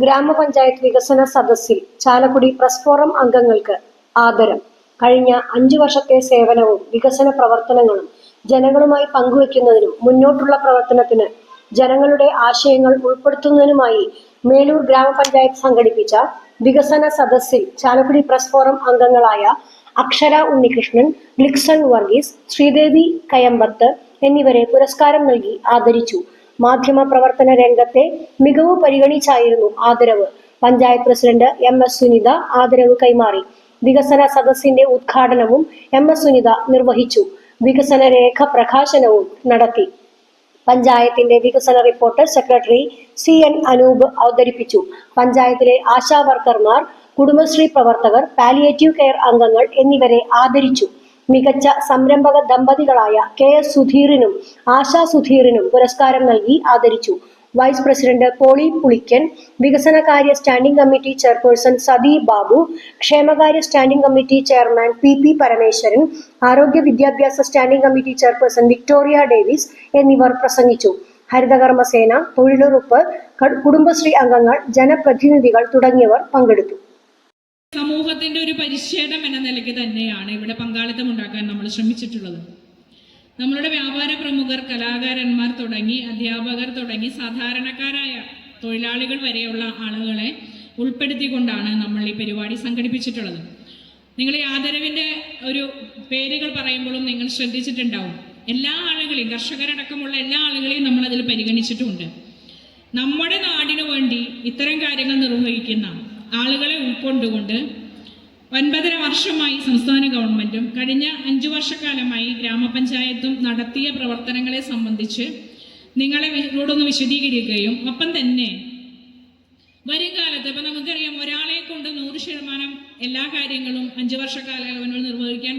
ഗ്രാമപഞ്ചായത്ത് വികസന സദസ്സിൽ ചാലക്കുടി പ്രസ് ഫോറം അംഗങ്ങൾക്ക് ആദരം. കഴിഞ്ഞ അഞ്ചു വർഷത്തെ സേവനവും വികസന പ്രവർത്തനങ്ങളും ജനങ്ങളുമായി പങ്കുവെക്കുന്നതിനും മുന്നോട്ടുള്ള പ്രവർത്തനത്തിന് ജനങ്ങളുടെ ആശയങ്ങൾ ഉൾപ്പെടുത്തുന്നതിനുമായി മേലൂർ ഗ്രാമപഞ്ചായത്ത് സംഘടിപ്പിച്ച വികസന സദസ്സിൽ ചാലക്കുടി പ്രസ് ഫോറം അംഗങ്ങളായ അക്ഷര ഉണ്ണികൃഷ്ണൻ ഗ്ലിക്സൺ വർഗീസ് ശ്രീദേവി കയമ്പത്ത് എന്നിവരെ പുരസ്കാരം നൽകി ആദരിച്ചു. മാധ്യമ പ്രവർത്തന രംഗത്തെ മികവ് പരിഗണിച്ചായിരുന്നു ആദരവ്. Panchayat president M S Sunitha ആദരവ് കൈമാറി. വികസന സദസ്സിന്റെ ഉദ്ഘാടനവും എം എസ് സുനിത നിർവഹിച്ചു. വികസന രേഖ പ്രകാശനവും നടത്തി. പഞ്ചായത്തിന്റെ വികസന report secretary C N Anoop അവതരിപ്പിച്ചു. പഞ്ചായത്തിലെ ആശാ വർക്കർമാർ കുടുംബശ്രീ പ്രവർത്തകർ പാലിയേറ്റീവ് കെയർ അംഗങ്ങൾ എന്നിവരെ ആദരിച്ചു. മികച്ച സംരംഭക ദമ്പതികളായ കെ എസ് സുധീറിനും ആശാ സുധീറിനും പുരസ്കാരം നൽകി ആദരിച്ചു. വൈസ് പ്രസിഡന്റ് പോളി പുളിക്കൻ വികസനകാര്യ standing committee chairperson Sathi Babu ക്ഷേമകാര്യ standing committee chairman P P Parameswaran ആരോഗ്യ വിദ്യാഭ്യാസ standing committee chairperson Victoria Davis എന്നിവർ പ്രസംഗിച്ചു. ഹരിതകർമ്മസേന തൊഴിലുറപ്പ് കുടുംബശ്രീ അംഗങ്ങൾ ജനപ്രതിനിധികൾ തുടങ്ങിയവർ പങ്കെടുത്തു. സമൂഹത്തിന്റെ ഒരു പരിച്ഛേദം എന്ന നിലയ്ക്ക് തന്നെയാണ് ഇവിടെ പങ്കാളിത്തം ഉണ്ടാക്കാൻ നമ്മൾ ശ്രമിച്ചിട്ടുള്ളത്. നമ്മളുടെ വ്യാപാര പ്രമുഖർ കലാകാരന്മാർ തുടങ്ങി അധ്യാപകർ തുടങ്ങി സാധാരണക്കാരായ തൊഴിലാളികൾ വരെയുള്ള ആളുകളെ ഉൾപ്പെടുത്തിക്കൊണ്ടാണ് നമ്മൾ ഈ പരിപാടി സംഘടിപ്പിച്ചിട്ടുള്ളത്. നിങ്ങൾ ആദരവിന്റെ ഒരു പേരുകൾ പറയുമ്പോഴും നിങ്ങൾ ശ്രദ്ധിച്ചിട്ടുണ്ടാവും. എല്ലാ ആളുകളെയും കർഷകരടക്കമുള്ള എല്ലാ ആളുകളെയും നമ്മൾ അതിൽ പരിഗണിച്ചിട്ടുമുണ്ട് നമ്മുടെ നാടിനു വേണ്ടി ഇത്തരം കാര്യങ്ങൾ നിർവഹിക്കുന്ന ആളുകളെ ഉൾക്കൊണ്ടുകൊണ്ട് ഒൻപതര വർഷമായി സംസ്ഥാന ഗവൺമെന്റും കഴിഞ്ഞ അഞ്ചു വർഷക്കാലമായി ഗ്രാമപഞ്ചായത്തും നടത്തിയ പ്രവർത്തനങ്ങളെ സംബന്ധിച്ച് നിങ്ങളെ വിരോടൊന്ന് വിശദീകരിക്കുകയും ഒപ്പം തന്നെ വരും കാലത്ത് ഇപ്പം നമുക്കറിയാം ഒരാളെ കൊണ്ട് നൂറ് ശതമാനം എല്ലാ കാര്യങ്ങളും അഞ്ചു വർഷ കാലയളവിനുള്ളിൽ നിർവഹിക്കാൻ